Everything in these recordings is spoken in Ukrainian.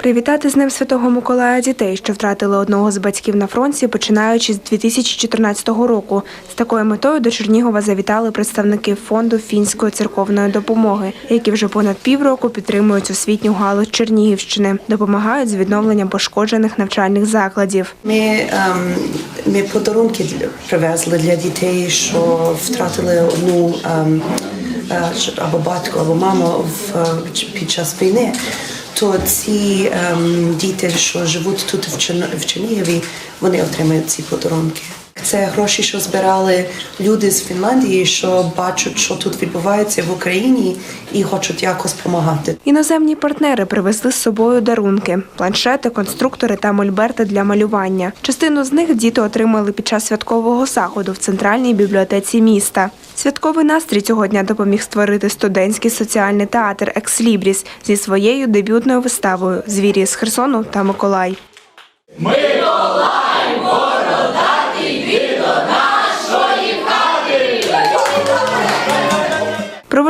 Привітати з Днем Святого Миколая дітей, що втратили одного з батьків на фронті, починаючи з 2014 року. З такою метою до Чернігова завітали представники фонду фінської церковної допомоги, які вже понад півроку підтримують освітню галузь Чернігівщини, допомагають з відновленням пошкоджених навчальних закладів. Ми, ем, ми подарунки привезли для дітей, що втратили одну ем, е, або батько, або маму в, е, під час війни. То ці ем, діти, що живуть тут в, Чер- Чернігові, вони отримають ці подарунки. Це гроші, що збирали люди з Фінляндії, що бачать, що тут відбувається в Україні, і хочуть якось допомагати. Іноземні партнери привезли з собою дарунки, планшети, конструктори та мольберти для малювання. Частину з них діти отримали під час святкового заходу в центральній бібліотеці міста. Святковий настрій цього дня допоміг створити студентський соціальний театр Екслібріс зі своєю дебютною виставою Звірі з Херсону та Миколай. Про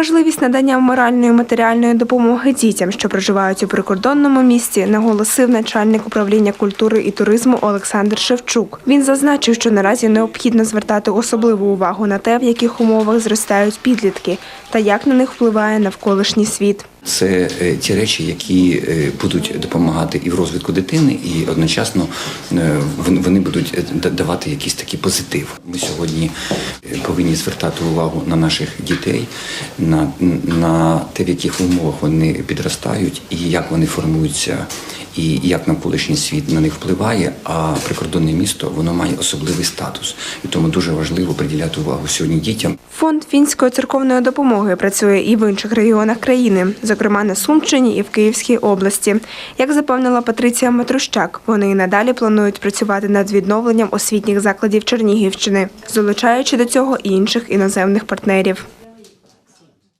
важливість надання моральної матеріальної допомоги дітям, що проживають у прикордонному місті, наголосив начальник управління культури і туризму Олександр Шевчук. Він зазначив, що наразі необхідно звертати особливу увагу на те, в яких умовах зростають підлітки, та як на них впливає навколишній світ. Це е, ті речі, які е, будуть допомагати і в розвитку дитини, і одночасно е, вони будуть давати якийсь такий позитив. Ми сьогодні повинні звертати увагу на наших дітей, на, на те, в яких умовах вони підростають, і як вони формуються, і як навколишній світ на них впливає. А прикордонне місто воно має особливий статус, і тому дуже важливо приділяти увагу сьогодні дітям. Фонд фінської церковної допомоги працює і в інших регіонах країни, зокрема на Сумщині і в Київській області. Як запевнила Патриція Матрущак, вони і надалі планують працювати над відновленням освітніх закладів Чернігівщини, залучаючи до цього і інших іноземних партнерів.